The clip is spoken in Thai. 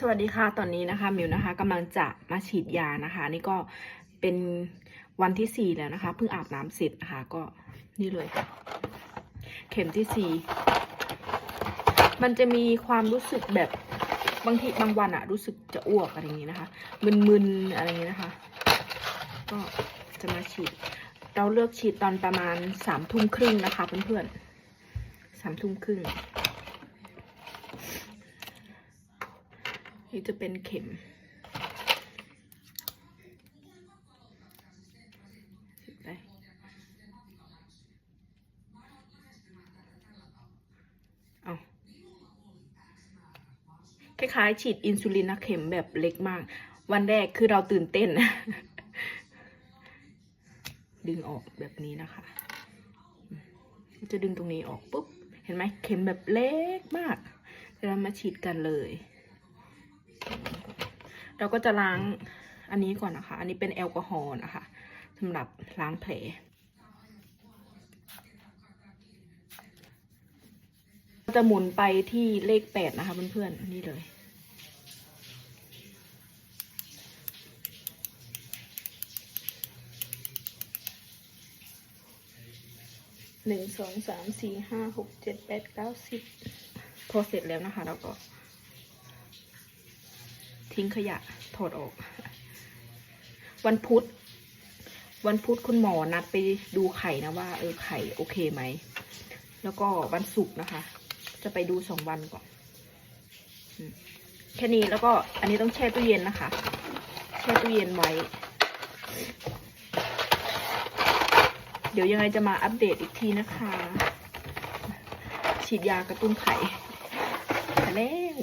สวัสดีค่ะตอนนี้นะคะมิวนะคะกำลังจะมาฉีดยานะคะ นี่ก็เป็นวันที่สี่แล้วนะคะเพิ่งอาบน้ำเสร็จนะคะก็นี่เลย เข็มที่สี่มันจะมีความรู้สึกแบบบางทีบางวันอะรู้สึกจะอ้วกอะไรอย่างนี้นะคะมึนๆอะไรอย่างนี้นะคะ ก็จะมาฉีด เราเลือกฉีดตอนประมาณสามทุ่มครึ่งนะคะเพื่อนๆสามทุ่มครึ่ง นี่จะเป็นเข็มสิบไปเอาคล้ายๆฉีดอินซูลินนะเข็มแบบเล็กมาก วันแรกคือเราตื่นเต้น ดึงออกแบบนี้นะคะ จะดึงตรงนี้ออกปุ๊บ เห็นไหมเข็มแบบเล็กมากเดี๋ยวเรามาฉีดกันเลย เราก็จะล้างอันนี้ก่อนนะคะ อันนี้เป็นแอลกอฮอล์นะคะสำหรับล้างแผลจะหมุนไปที่เลขแปดนะคะเพื่อนๆนี่เลยหนึ่งสองสามสี่ห้าหกเจ็ดแปดเก้าสิบพอเสร็จแล้วนะคะ แล้วก็ ทิ้งขยะถอดออก วันพุธ วันพุธคุณหมอนัดไปดูไข่นะว่า เออไข่โอเคไหม แล้วก็วันศุกร์นะคะ จะไปดูสองวันก่อนแค่นี้แล้วก็อันนี้ต้องแช่ตู้เย็นนะคะ แช่ตู้เย็นไว้ เดี๋ยวยังไงจะมาอัปเดตอีกทีนะคะ ฉีดยากระตุ้นไข่แล้ว